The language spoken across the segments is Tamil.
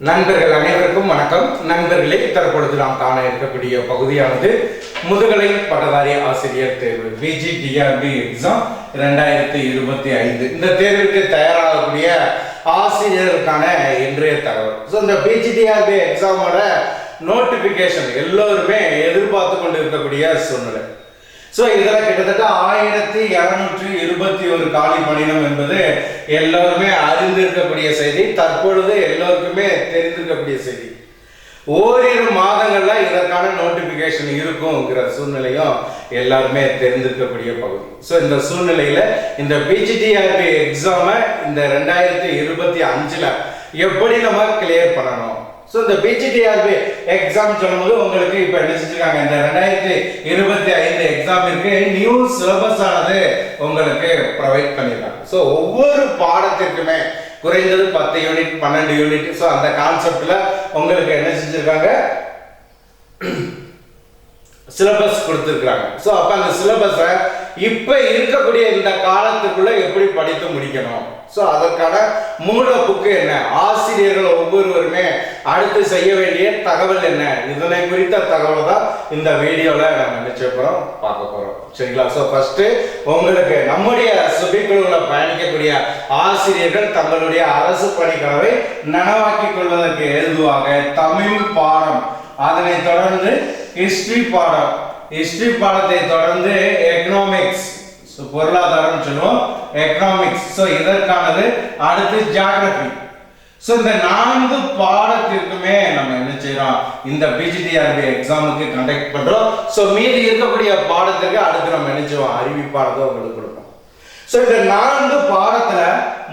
நண்பர்கள் அனைவருக்கும் வணக்கம். நண்பர்களே தற்பொழுது நாம் காண இருக்கக்கூடிய பகுதியானது முதுகலை பட்டதாரி ஆசிரியர் தேர்வு பிஜிடிஆர்பி எக்ஸாம் ரெண்டாயிரத்தி இருபத்தி ஐந்து. இந்த தேர்வுக்கு தயாராகக்கூடிய ஆசிரியருக்கான இன்றைய தகவல். ஸோ இந்த பிஜிடிஆர்பி எக்ஸாமோட நோட்டிபிகேஷன் எல்லோருமே எதிர்பார்த்து கொண்டு இருக்கக்கூடிய சூழ்நிலை. ஸோ இதில் கிட்டத்தட்ட ஆயிரத்தி இரநூற்றி இருபத்தி ஒரு காலி பணினம் என்பது எல்லோருமே அறிந்திருக்கக்கூடிய செய்தி. தற்பொழுது எல்லோருக்குமே தெரிந்திருக்கக்கூடிய செய்தி. ஓரிரு மாதங்களில் இதற்கான நோட்டிபிகேஷன் இருக்குங்கிற சூழ்நிலையும் எல்லாருமே தெரிந்திருக்கக்கூடிய பகுதி. ஸோ இந்த சூழ்நிலையில் இந்த பிஜிடிஆர்பி எக்ஸாமை இந்த ரெண்டாயிரத்தி இருபத்தி அஞ்சில் எப்படி நம்ம கிளியர் பண்ணணும்? ஸோ இந்த பிஜிடிஆர்பி எக்ஸாம் சொல்லும்போது உங்களுக்கு இப்போ என்ன செஞ்சிருக்காங்க? இந்த ரெண்டாயிரத்தி இருபத்தி எக்ஸாமிற்கு நியூ சிலபஸ் ஆனது உங்களுக்கு ப்ரொவைட் பண்ணிடலாம். ஸோ ஒவ்வொரு பாடத்திற்குமே குறைந்தது பத்து யூனிட் பன்னெண்டு யூனிட் ஸோ அந்த கான்செப்ட்ல உங்களுக்கு என்ன செஞ்சிருக்காங்க? சிலபஸ் கொடுத்துருக்குறாங்க. ஸோ அப்போ அந்த சிலபஸை இப்போ இருக்கக்கூடிய இந்த காலத்துக்குள்ளே எப்படி படித்து முடிக்கணும்? ஸோ அதற்கான மூல புக்கு என்ன? ஆசிரியர்கள் ஒவ்வொருவருமே அடுத்து செய்ய வேண்டிய தகவல் என்ன? இதனை குறித்த தகவல் தான் இந்த வீடியோவில் நம்ம நிச்சயப்புறம் பார்க்க போகிறோம் சரிங்களா? ஸோ ஃபஸ்ட்டு உங்களுக்கு நம்முடைய சுபிக்குழுவில் பயணிக்கக்கூடிய ஆசிரியர்கள் தங்களுடைய அரசு பணிக்கனவை நனவாக்கிக் கொள்வதற்கு எழுதுவாங்க தமிழ் பாடம் அதனைத் தொடர்ந்து ஹிஸ்ட்ரி பாடம். ஹிஸ்ட்ரி பாடத்தை தொடர்ந்து எக்கனாமிக்ஸ் பொருளாதாரம் சொல்லுவோம். எக்கனாமிக்ஸ் ஸோ இதற்கானது அடுத்து ஜியாகிரபி ஸோ இந்த நான்கு பாடத்திற்குமே நம்ம என்ன செய்யறோம்? இந்த பிஜிடிஆர்பி எக்ஸாமுக்கு கண்டக்ட் பண்றோம். ஸோ மீதி இருக்கக்கூடிய பாடத்திற்கு அடுத்து நம்ம என்ன செய்வோம்? அறிவிப்பானதை உங்களுக்கு கொடுப்போம். ஸோ இந்த நான்கு பாடத்துல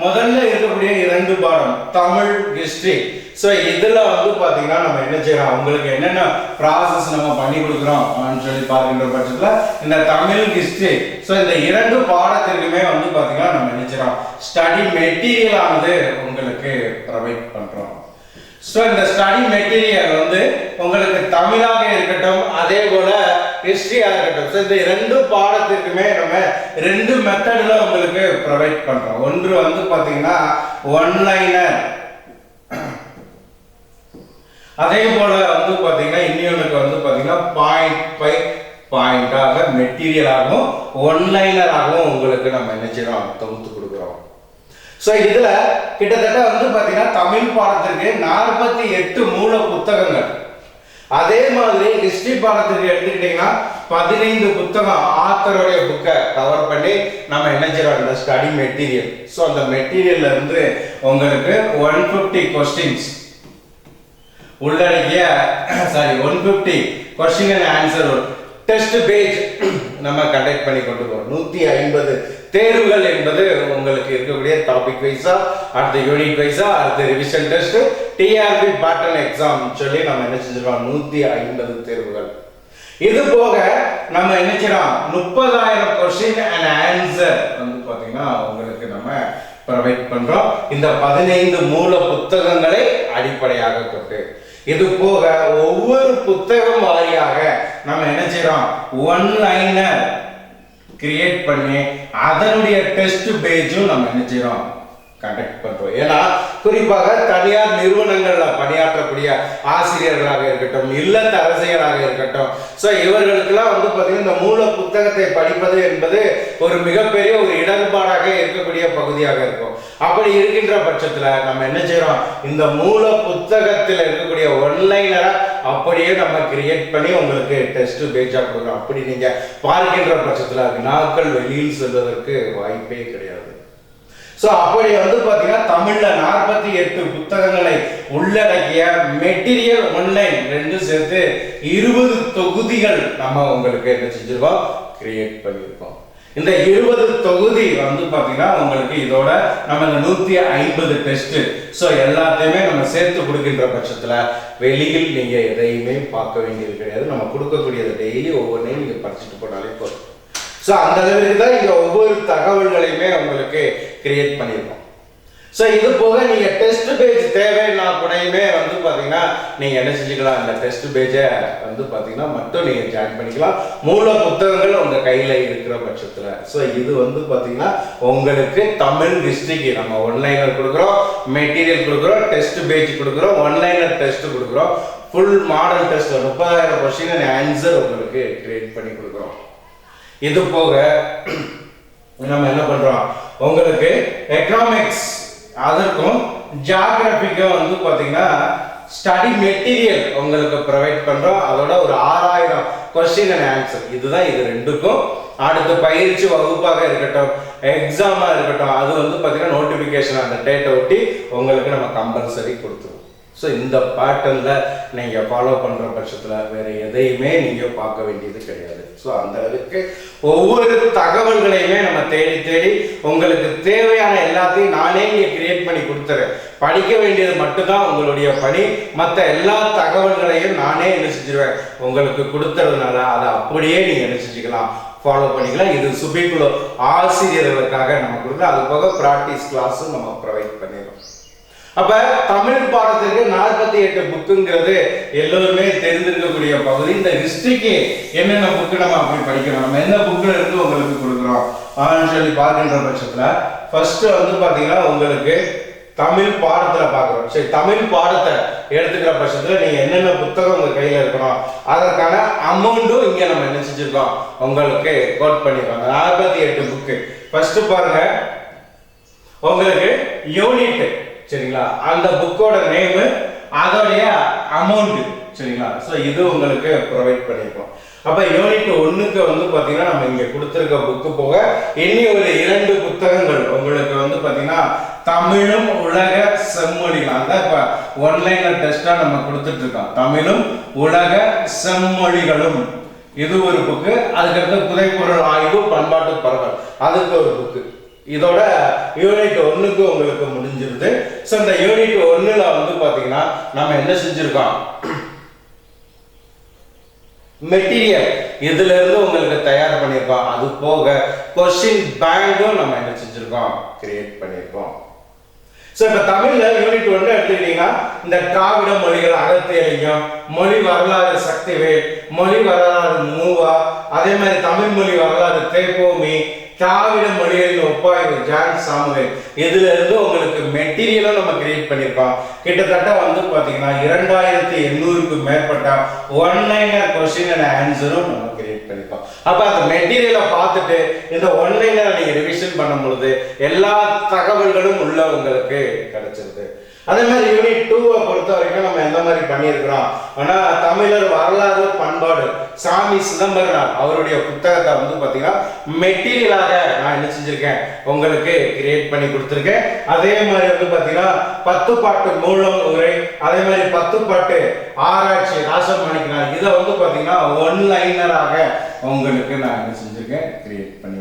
முதல்ல இருக்கக்கூடிய இரண்டு பாடம் தமிழ் ஹிஸ்டரி ஸோ இதில் வந்து பார்த்தீங்கன்னா நம்ம என்ன செய்யறோம்? உங்களுக்கு என்னென்ன ப்ராசஸ் நம்ம பண்ணி கொடுக்குறோம் அப்படின்னு சொல்லி பார்க்கின்ற பட்சத்தில் இந்த தமிழ் ஹிஸ்ட்ரி ஸோ இந்த இரண்டு பாடத்திற்குமே வந்து பார்த்தீங்கன்னா நம்ம என்ன செய்யறோம்? ஸ்டடி மெட்டீரியலானது உங்களுக்கு ப்ரொவைட் பண்ணுறோம் ஸோ இந்த ஸ்டடி மெட்டீரியல் வந்து உங்களுக்கு தமிழாக இருக்கட்டும் அதே போல ஹிஸ்ட்ரியாக இருக்கட்டும் ஸோ இந்த ரெண்டு பாடத்திற்குமே நம்ம ரெண்டு மெத்தடில் உங்களுக்கு ப்ரொவைட் பண்ணுறோம் ஒன்று வந்து பார்த்தீங்கன்னா ஒன்லைனர் அதே போல வந்து பார்த்தீங்கன்னா இன்னொன்றுக்கு வந்து பார்த்தீங்கன்னா பாயிண்ட் பை பாயிண்டாக மெட்டீரியலாகவும் ஒன்லைனராகவும் உங்களுக்கு நம்ம என்ன செய்யறோம் தொகுத்து கொடுக்குறோம். ஸோ இதில் கிட்டத்தட்ட வந்து பார்த்தீங்கன்னா தமிழ் பாடத்திற்கு நாற்பத்தி எட்டு மூல புத்தகங்கள். அதே மாதிரி ஹிஸ்டரி பாடத்திற்கு எடுத்துக்கிட்டீங்கன்னா பதினைந்து புத்தகம் ஆத்தருடைய புக்கை கவர் பண்ணி நம்ம என்ன செய்யறோம் இந்த ஸ்டடி மெட்டீரியல் ஸோ அந்த மெட்டீரியல்ல இருந்து உங்களுக்கு ஒன் ஃபிஃப்டி கொஸ்டின்ஸ் உள்ளடக்கிய sorry one fifty question and answer test page நம்ம கண்டக்ட் பண்ணி கொண்டு போகிறோம் நூத்தி ஐம்பது தேர்வுகள் என்பது உங்களுக்கு இருக்கக்கூடிய டாபிக் வைஸா அடுத்த யூனிட் வைஸா அடுத்த revision test TRP pattern exam சொல்லி நம்ம என்ன செஞ்சிருக்கோம்? நூத்தி ஐம்பது தேர்வுகள். இது போக நம்ம என்ன செய்யறோம்? முப்பதாயிரம் கொஸ்டின் அண்ட் ஆன்சர் வந்து பாத்தீங்கன்னா உங்களுக்கு நம்ம ப்ரொவைட் பண்றோம். இந்த பதினைந்து மூல புத்தகங்களை அடிப்படையாக கொண்டு. இது போக ஒவ்வொரு புத்தகம் வாரியாக நம்ம என்ன செய்யறோம்? ஒன் லைனர் கிரியேட் பண்ணி அதனுடைய டெஸ்ட் பேஜும் நம்ம என்ன செய்யறோம்? கண்டக்ட் பண்றோம். ஏன்னா குறிப்பாக தனியார் நிறுவனங்களில் பணியாற்றக்கூடிய ஆசிரியர்களாக இருக்கட்டும் இல்லத்த அரசியலாக இருக்கட்டும். ஸோ இவர்களுக்கெல்லாம் வந்து பார்த்தீங்கன்னா இந்த மூல புத்தகத்தை படிப்பது என்பது ஒரு மிகப்பெரிய ஒரு இடர்பாடாக இருக்கக்கூடிய பகுதியாக இருக்கும். அப்படி இருக்கின்ற பட்சத்தில் நம்ம என்ன செய்கிறோம் இந்த மூல புத்தகத்தில் இருக்கக்கூடிய ஒன்லைனராக அப்படியே நம்ம கிரியேட் பண்ணி உங்களுக்கு டெஸ்ட் பேஜாக கொடுக்குறோம். அப்படி நீங்கள் பார்க்கின்ற பட்சத்தில் வினாக்கள் வெளியில் செல்வதற்கு வாய்ப்பே கிடையாது. ஸோ அப்படி வந்து பார்த்தீங்கன்னா தமிழில் நாற்பத்தி எட்டு புத்தகங்களை உள்ளடக்கிய மெட்டீரியல் ஒன்லைன் ரெண்டும் சேர்த்து இருபது தொகுதிகள் நம்ம உங்களுக்கு என்ன செஞ்சிருக்கோம் கிரியேட் பண்ணியிருக்கோம். இந்த இருபது தொகுதி வந்து பார்த்தீங்கன்னா உங்களுக்கு இதோட நம்ம இந்த நூற்றி ஐம்பது டெஸ்ட் ஸோ எல்லாத்தையுமே நம்ம சேர்த்து கொடுக்கின்ற பட்சத்தில் வெளியில் நீங்கள் எதையுமே பார்க்க வேண்டியது கிடையாது. நம்ம கொடுக்கக்கூடியது டெய்லி ஒவ்வொன்றையும் நீங்கள் படிச்சுட்டு போனாலே போதும். ஸோ அந்த அளவுக்கு தான் இந்த ஒவ்வொரு தகவல்களையுமே உங்களுக்கு கிரியேட் பண்ணியிருக்கோம். ஸோ இது போக நீங்க டெஸ்ட் பேஜ் தேவைன்னா கூடயுமே வந்து பாத்தீங்கன்னா பார்த்தீங்கன்னா நீங்கள் என்ன செஞ்சுக்கலாம்? இந்த டெஸ்ட் பேஜை வந்து பார்த்தீங்கன்னா மட்டும் நீங்கள் ஜாயின் பண்ணிக்கலாம். மூல புத்தகங்கள் உங்கள் கையில் இருக்கிற பட்சத்தில். ஸோ இது வந்து பார்த்தீங்கன்னா உங்களுக்கு தமிழ் டிஸ்ட்ரிக்ட் நம்ம ஒன்லைனர் கொடுக்குறோம் மெட்டீரியல் கொடுக்குறோம் டெஸ்ட் பேஜ் கொடுக்குறோம் ஒன்லைனர் டெஸ்ட் கொடுக்குறோம். ஃபுல் மாடல் டெஸ்ட் முப்பதாயிரம் கொஸ்டின் ஆன்சர் உங்களுக்கு கிரியேட் பண்ணி கொடுக்குறோம். இது போக நம்ம என்ன பண்றோம்? உங்களுக்கு எக்கனாமிக்ஸ் அதற்கும் ஜியாகிரபிக்கும் வந்து பார்த்தீங்கன்னா ஸ்டடி மெட்டீரியல் உங்களுக்கு ப்ரொவைட் பண்ணுறோம் அதோட ஒரு ஆறாயிரம் கொஸ்டின் அண்ட் ஆன்சர் இதுதான் இது ரெண்டுக்கும். அடுத்து பயிற்சி வகுப்பாக இருக்கட்டும் எக்ஸாமாக இருக்கட்டும் அது வந்து பார்த்தீங்கன்னா நோட்டிஃபிகேஷன் அந்த டேட்டை ஒட்டி உங்களுக்கு நம்ம கம்பல்சரி கொடுத்துருவோம். ஸோ இந்த பேட்டர்னில் நீங்கள் ஃபாலோ பண்ணுற பட்சத்தில் வேறு எதையுமே நீங்கள் பார்க்க வேண்டியது கிடையாது. ஸோ அந்த அளவுக்கு ஒவ்வொரு தகவல்களையுமே நம்ம தேடி தேடி உங்களுக்கு தேவையான எல்லாத்தையும் நானே இங்கே கிரியேட் பண்ணி கொடுத்துறேன். படிக்க வேண்டியது மட்டும்தான் உங்களுடைய பணி. மற்ற எல்லா தகவல்களையும் நானே நினைச்சிடுவேன் உங்களுக்கு கொடுத்துறதுனால அதை அப்படியே நீங்கள் நினைச்சிக்கலாம் ஃபாலோ பண்ணிக்கலாம். இது சுபிக்குழு ஆசிரியர்களுக்காக நம்ம கொடுக்குறோம் அது போக ப்ராக்டிஸ் கிளாஸும் நம்ம ப்ரொவைட் பண்ணிடுறோம். அப்ப தமிழ் பாடத்திற்கு நாற்பத்தி எட்டு புக்குங்கிறது எல்லோருமே தெரிந்திருக்கக்கூடிய பகுதி. இந்த ஹிஸ்டரிக்கு என்னென்ன புக்கு நம்ம அப்படி படிக்கிறோம் நம்ம என்ன புக்கில் இருந்து உங்களுக்கு கொடுக்குறோம்? ஆன்னு சொல்லி பார்க்கின்ற பட்சத்துல ஃபர்ஸ்ட் வந்து பாத்தீங்கன்னா உங்களுக்கு தமிழ் பாடத்துல பார்க்குறோம். சரி தமிழ் பாடத்தை எடுத்துக்கிற பட்சத்துல நீங்க என்னென்ன புத்தகம் உங்க கையில இருக்கணும்? அதற்கான அமௌண்ட்டும் இங்க நம்ம என்ன செஞ்சிருக்கோம்? உங்களுக்கு கோட் பண்ணிருக்கோம். நாற்பத்தி எட்டு புக்கு. ஃபர்ஸ்ட் பாருங்க. உங்களுக்கு யூனிட் சரிங்களா? அந்த புக்கோட நேமு அதோடைய அமௌண்ட் சரிங்களா? ஸோ இது உங்களுக்கு ப்ரொவைட் பண்ணியிருக்கோம் அப்போ யூனிட் ஒன்றுக்கு வந்து பார்த்தீங்கன்னா நம்ம இங்கே கொடுத்துருக்க புக்கு போக இனி ஒரு இரண்டு புத்தகங்கள் உங்களுக்கு வந்து பார்த்தீங்கன்னா தமிழும் உலக செம்மொழிகள். அதான் இப்போ ஒன்லைனில் டெஸ்ட்டாக நம்ம கொடுத்துட்டு இருக்கோம். தமிழும் உலக செம்மொழிகளும். இது ஒரு புக்கு அதுக்கடுத்து புதைப்பொருள் ஆய்வு பண்பாட்டு பரவல். அதுக்கு ஒரு புக்கு இதோட யூனிட் ஒன்றுக்கு உங்களுக்கு முடிஞ்சிருது. ஸோ இந்த யூனிட் ஒன்றில் வந்து பார்த்தீங்கன்னா நம்ம என்ன செஞ்சுருக்கோம்? மெட்டீரியல் இதுலேருந்து உங்களுக்கு தயார் பண்ணியிருக்கோம்? அது போக கொஸ்டின் பேங்கும் நம்ம என்ன செஞ்சுருக்கோம்? கிரியேட் பண்ணியிருக்கோம். ஸோ இப்போ தமிழில் யூனிட் ஒன்று எடுத்துக்கிட்டீங்கன்னா இந்த திராவிட மொழிகள் அகத்தியலிங்கம் மொழி வரலாறு சக்திவேல். மொழி வரலாறு மூவா. அதே மாதிரி தமிழ் மொழி வரலாறு தேப்போமி திராவிட மொழிகளின் ஒப்பாய்வு ஜான் சாமுவேல். இதுல இருந்து உங்களுக்கு மெட்டீரியலும் நம்ம கிரியேட் பண்ணியிருக்கோம். கிட்டத்தட்ட வந்து பார்த்தீங்கன்னா இரண்டாயிரத்தி எண்ணூறுக்கு மேற்பட்ட ஒன் லைனர் கொஸ்டின் அண்ட் ஆன்சரும் நம்ம கிரியேட் பண்ணியிருக்கோம். அப்ப அந்த மெட்டீரியலை பார்த்துட்டு இந்த ஒன் லைனரை நீங்க ரிவிஷன் பண்ணும் பொழுது எல்லா தகவல்களும் உள்ள உங்களுக்கு கிடைச்சிருது. அதே மாதிரி யூனிட் டூவை பொறுத்த வரைக்கும் நம்ம எந்த மாதிரி பண்ணியிருக்கிறோம்? ஆனால் தமிழர் வரலாறு பண்பாடு சாமி சிதம்பரனார் அவருடைய புத்தகத்தை வந்து பார்த்தீங்கன்னா மெட்டீரியலாக நான் என்ன செஞ்சுருக்கேன்? உங்களுக்கு கிரியேட் பண்ணி கொடுத்துருக்கேன். அதே மாதிரி வந்து பார்த்தீங்கன்னா பத்து பாட்டு மூலம் உரை அதே மாதிரி பத்து பாட்டு ஆராய்ச்சி ராசம் மணிக்கிறார் இதை வந்து பார்த்தீங்கன்னா ஒன் லைனராக உங்களுக்கு நான் என்ன செஞ்சுருக்கேன்? கிரியேட் பண்ணி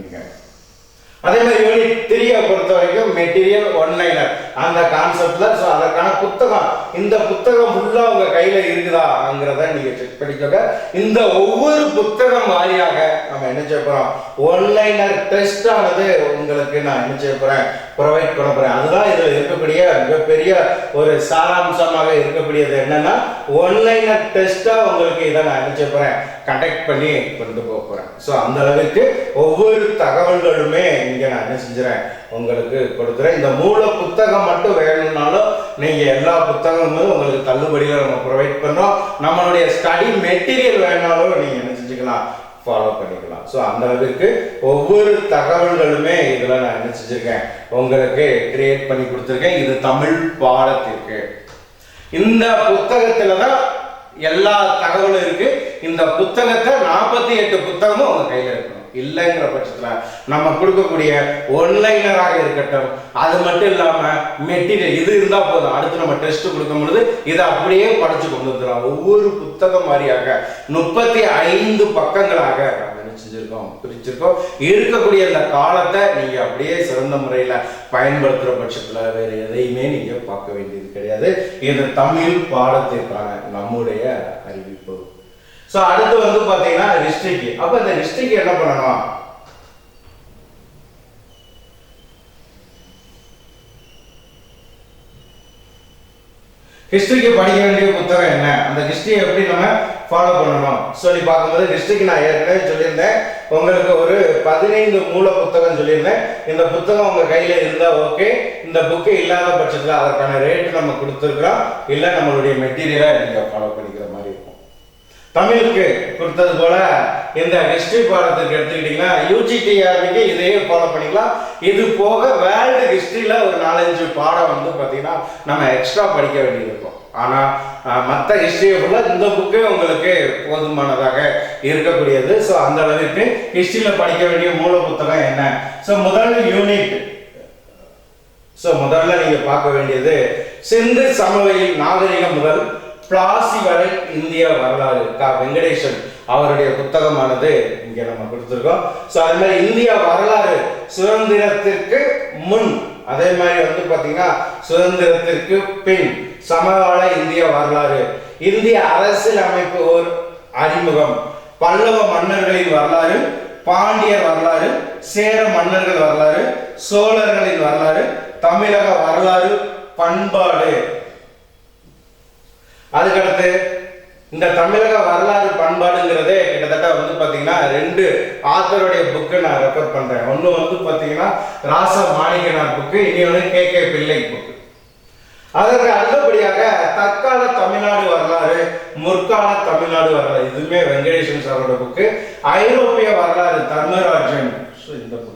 அதே மாதிரி யூனிட் த்ரீயை பொறுத்த வரைக்கும் மெட்டீரியல் ஒன் லைனர் அந்த கான்செப்டில் ஸோ அதற்கான புத்தகம் இந்த புத்தகம் ஃபுல்லாக உங்கள் கையில் இருக்குதாங்கிறத நீங்கள் செக் பண்ணிக்கோங்க. இந்த ஒவ்வொரு புத்தகம் வாரியாக நம்ம என்ன செய்ய போகிறோம் ஒன் லைனர் டெஸ்ட் ஆனது உங்களுக்கு நான் என்ன செய்ய போகிறேன் ப்ரொவைட் பண்ண போகிறேன் அதுதான் இதில் இருக்கக்கூடிய மிகப்பெரிய ஒரு சாராம்சமாக இருக்கக்கூடியது என்னென்னா ஒன்லைனர் டெஸ்ட்டாக உங்களுக்கு இதை நான் என்ன செய்ய போகிறேன் கண்டக்ட் பண்ணி கொண்டு போக போகிறேன் ஸோ அந்த அளவுக்கு ஒவ்வொரு தகவல்களுமே இங்கே நான் என்ன செஞ்சுறேன்? உங்களுக்கு கொடுத்துறேன் இந்த மூல புத்தகம் மட்டும் வேணும்னாலும் நீங்க எல்லா புத்தகமும் உங்களுக்கு தள்ளுபடியாக நம்ம ப்ரொவைட் பண்ணுறோம் நம்மளுடைய ஸ்டடி மெட்டீரியல் வேணாலும் நீங்க என்ன செஞ்சுக்கலாம்? ஃபாலோ பண்ணிக்கலாம். ஸோ அந்த அளவுக்கு ஒவ்வொரு தகவல்களுமே இதில் நான் என்ன செஞ்சுருக்கேன்? உங்களுக்கு கிரியேட் பண்ணி கொடுத்துருக்கேன். இது தமிழ் பாடத்திற்கு. இந்த புத்தகத்துல தான் எல்லா தகவலும் இருக்கு. இந்த புத்தகத்தை நாற்பத்தி எட்டு புத்தகமும் உங்க கையில இருக்கணும் இல்லைங்கிற பட்சத்தில் நம்ம கொடுக்கக்கூடிய ஒன்லைனராக இருக்கட்டும் அது மட்டும் இல்லாமல் மெட்டீரியல் இது இருந்தால் போதும். அடுத்து நம்ம டெஸ்ட் கொடுக்கும் பொழுது இதை அப்படியே படைச்சு கொண்டு வந்துடலாம். ஒவ்வொரு புத்தகம் மாதிரியாக முப்பத்தி ஐந்து பக்கங்களாக நம்ம பிரிச்சிருக்கோம். இருக்கக்கூடிய இந்த காலத்தை நீங்க அப்படியே சிறந்த முறையில பயன்படுத்துற பட்சத்துல வேற எதையுமே நீங்க பார்க்க வேண்டியது கிடையாது. இது தமிழ் பாடத்திற்கான நம்முடைய அறிவிப்பு. ஸோ அடுத்து வந்து பாத்தீங்கன்னா ஹிஸ்டரிக்கு அப்ப இந்த ஹிஸ்டரிக்கு என்ன பண்ணணும்? ஹிஸ்டரிக்கு படிக்க வேண்டிய புத்தகம் என்ன? அந்த ஹிஸ்டரியை எப்படி நம்ம ஃபாலோ பண்ணணும்? சொல்லி பார்க்கும்போது ஹிஸ்டரிக்கு நான் ஏற்கனவே சொல்லியிருந்தேன். உங்களுக்கு ஒரு பதினைந்து மூல புத்தகம் சொல்லியிருந்தேன். இந்த புத்தகம் உங்கள் கையில் இருந்தால் ஓகே இந்த புக்கு இல்லாத பட்சத்தில் அதற்கான ரேட்டு நம்ம கொடுத்துருக்குறோம். இல்லை நம்மளுடைய மெட்டீரியலை நீங்கள் ஃபாலோ பண்ணிக்கிற மாதிரி தமிழுக்கு கொடுத்தது போல இந்த ஹிஸ்டரி பாடத்துக்கு எடுத்துக்கிட்டீங்கன்னா யூஜிடிஆர்பிக்கு இதையே ஃபாலோ பண்ணிக்கலாம். இது போக வேர்ல்டு ஹிஸ்ட்ரியில் ஒரு நாலஞ்சு பாடம் வந்து பார்த்தீங்கன்னா நம்ம எக்ஸ்ட்ரா படிக்க வேண்டியிருக்கும். ஆனால் மற்ற ஹிஸ்ட்ரியை ஃபுல்லாக இந்த புக்கே உங்களுக்கு போதுமானதாக இருக்கக்கூடியது. ஸோ அந்த அளவிற்கு ஹிஸ்ட்ரியில் படிக்க வேண்டிய மூல புத்தகம் என்ன? ஸோ முதல் யூனிட் ஸோ முதல்ல நீங்கள் பார்க்க வேண்டியது சிந்து சமவெளி நாகரிகம் முதல் பிளாசி வரை இந்திய வரலாறு கா வெங்கடேசன் அவருடைய புத்தகமானது இங்கே நம்ம கொடுத்துருக்கோம். ஸோ அது மாதிரி இந்திய வரலாறு சுதந்திரத்திற்கு முன் அதே மாதிரி வந்து பார்த்தீங்கன்னா சுதந்திரத்திற்கு பின் சமகால இந்திய வரலாறு. இந்திய அரசியல் அமைப்பு ஒரு அறிமுகம். பல்லவ மன்னர்களின் வரலாறு பாண்டியர் வரலாறு சேர மன்னர்கள் வரலாறு சோழர்களின் வரலாறு தமிழக வரலாறு பண்பாடு. அதுக்கடுத்து இந்த தமிழக வரலாறு பண்பாடுங்கிறதே கிட்டத்தட்ட வந்து பார்த்தீங்கன்னா ரெண்டு ஆத்தருடைய புக்கு நான் ரெஃபர் பண்ணுறேன் ஒன்று வந்து பார்த்தீங்கன்னா ராச மாணிகனார் புக்கு இனி ஒன்று கே கே பிள்ளை புக்கு அதற்கு அடுத்தபடியாக தற்கால தமிழ்நாடு வரலாறு முற்கால தமிழ்நாடு வரலாறு இதுவுமே வெங்கடேசன் சாரோட புக்கு ஐரோப்பிய வரலாறு தர்மராஜன். இந்த புக்கு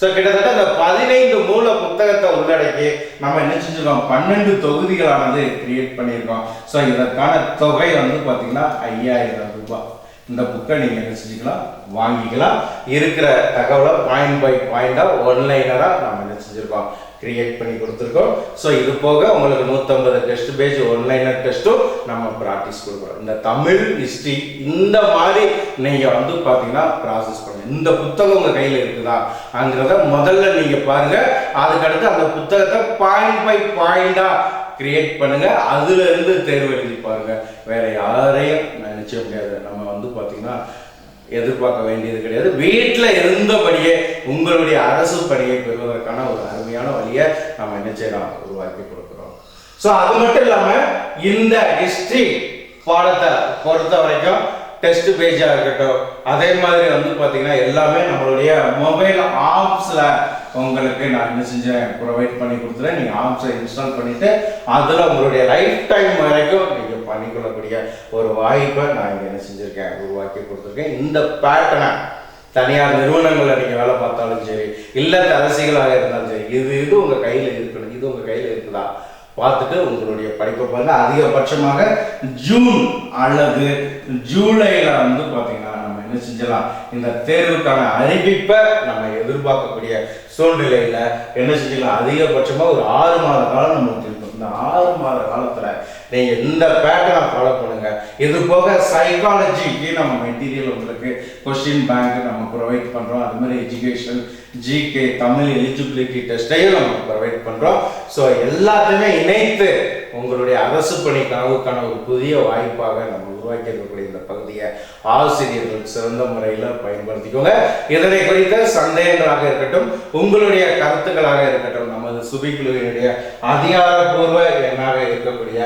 ஸோ கிட்டத்தட்ட இந்த பதினைந்து மூல புத்தகத்தை உள்ளடக்கி நம்ம என்ன செஞ்சிருக்கோம்? பன்னெண்டு தொகுதிகளானது கிரியேட் பண்ணியிருக்கோம். ஸோ இதற்கான தொகை வந்து பார்த்தீங்கன்னா ஐயாயிரம் ரூபாய். இந்த புக்கை நீங்கள் என்ன செஞ்சுக்கலாம் வாங்கிக்கலாம். இருக்கிற தகவலை பாயிண்ட் பை பாயிண்டாக ஒன்லைனராக நம்ம என்ன செஞ்சுருக்கோம் கிரியேட் பண்ணி கொடுத்துருக்கோம். ஸோ இது போக உங்களுக்கு நூற்றம்பது டெஸ்ட் பேஜ் ஒன்லைனர் டெஸ்ட்டும் நம்ம ப்ராக்டிஸ் கொடுக்குறோம் இந்த தமிழ் ஹிஸ்ட்ரி இந்த மாதிரி நீங்கள் வந்து பார்த்தீங்கன்னா ப்ராசஸ் பண்ணுங்க. இந்த புத்தகம் உங்கள் கையில் இருக்குதா அங்கிறத முதல்ல நீங்கள் பாருங்கள் அதுக்கடுத்து அந்த புத்தகத்தை பாயிண்ட் பை பாயிண்டாக கிரியேட் பண்ணுங்கள் அதுலேருந்து தேர்வு எழுதி பாருங்கள் வேறு யாரையும் நினச்ச முடியாது. நம்ம வந்து பார்த்தீங்கன்னா எதிர்பார்க்க வேண்டியது கிடையாது. வீட்டில் இருந்தபடியே உங்களுடைய அரசு பணியை பெறுவதற்கான ஒரு அருமையான வழியை நம்ம என்ன செய்யலாம்? உருவாக்கி கொடுக்குறோம். ஸோ அது மட்டும் இல்லாமல் இந்த ஹிஸ்ட்ரி பாடத்தை பொறுத்த வரைக்கும் டெஸ்ட் பேஜாக இருக்கட்டும் அதே மாதிரி வந்து பார்த்தீங்கன்னா எல்லாமே நம்மளுடைய மொபைல் ஆப்ஸில் உங்களுக்கு நான் என்ன செஞ்சேன்? ப்ரொவைட் பண்ணி கொடுத்துறேன். நீங்கள் ஆப்ஸை இன்ஸ்டால் பண்ணிவிட்டு அதில் உங்களுடைய லைஃப் டைம் வரைக்கும் பண்ணிக்கொள்ளக்கூடிய ஒரு வாய்ப்பை நான் இங்கே என்ன செஞ்சுருக்கேன் உருவாக்கி கொடுத்துருக்கேன். இந்த பேட்டர்னை தனியார் நிறுவனங்களில் நீங்கள் வேலை பார்த்தாலும் சரி இல்லை அரசிகளாக இருந்தாலும் சரி இது இது உங்கள் கையில் இருக்கணும் இது உங்கள் கையில் இருக்குதா? பார்த்துட்டு உங்களுடைய படிப்பை பாருங்க. அதிகபட்சமாக ஜூன் அல்லது ஜூலையில் வந்து பார்த்தீங்கன்னா நம்ம என்ன செஞ்சலாம் இந்த தேர்வுக்கான அறிவிப்பை நம்ம எதிர்பார்க்கக்கூடிய சூழ்நிலையில் என்ன செஞ்சலாம் அதிகபட்சமாக ஒரு ஆறு மாத காலம் நம்ம இருக்கும் இந்த ஆறு மாத காலத்தில் நீங்கள் இந்த பே இது போக சைக்காலஜிக்கு நம்ம மெட்டீரியல் உங்களுக்கு கொஸ்டின் பேங்க் நம்ம ப்ரொவைட் பண்றோம். அது மாதிரி எஜுகேஷன் ஜிகே தமிழ் எலிஜிபிலிட்டி டெஸ்ட்டையும் நம்ம ப்ரொவைட் பண்றோம். ஸோ எல்லாத்தையுமே இணைத்து உங்களுடைய அரசு பணி கனவுக்கான ஒரு புதிய வாய்ப்பாக நம்ம உருவாக்கி இருக்கக்கூடிய இந்த பகுதியை ஆசிரியர்கள் சிறந்த முறையில் பயன்படுத்திக்கோங்க. இதனை குறித்த சந்தேகங்களாக இருக்கட்டும் உங்களுடைய கருத்துக்களாக இருக்கட்டும் நமது சுபிக்குழுவினுடைய அதிகாரப்பூர்வ எண்ணாக இருக்கக்கூடிய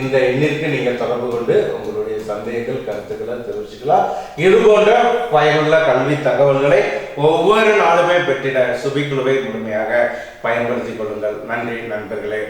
இந்த எண்ணிற்கு நீங்கள் தொடர்பு கொண்டு உங்களுடைய சந்தேகங்கள் கருத்துக்களை தெரிவிச்சுக்கலாம். இது போன்ற பயனுள்ள கல்வி தகவல்களை ஒவ்வொரு நாளுமே பெற்றிட சுபிக்குழுவை முழுமையாக பயன்படுத்திக் கொள்ளுங்கள். நன்றி நண்பர்களே.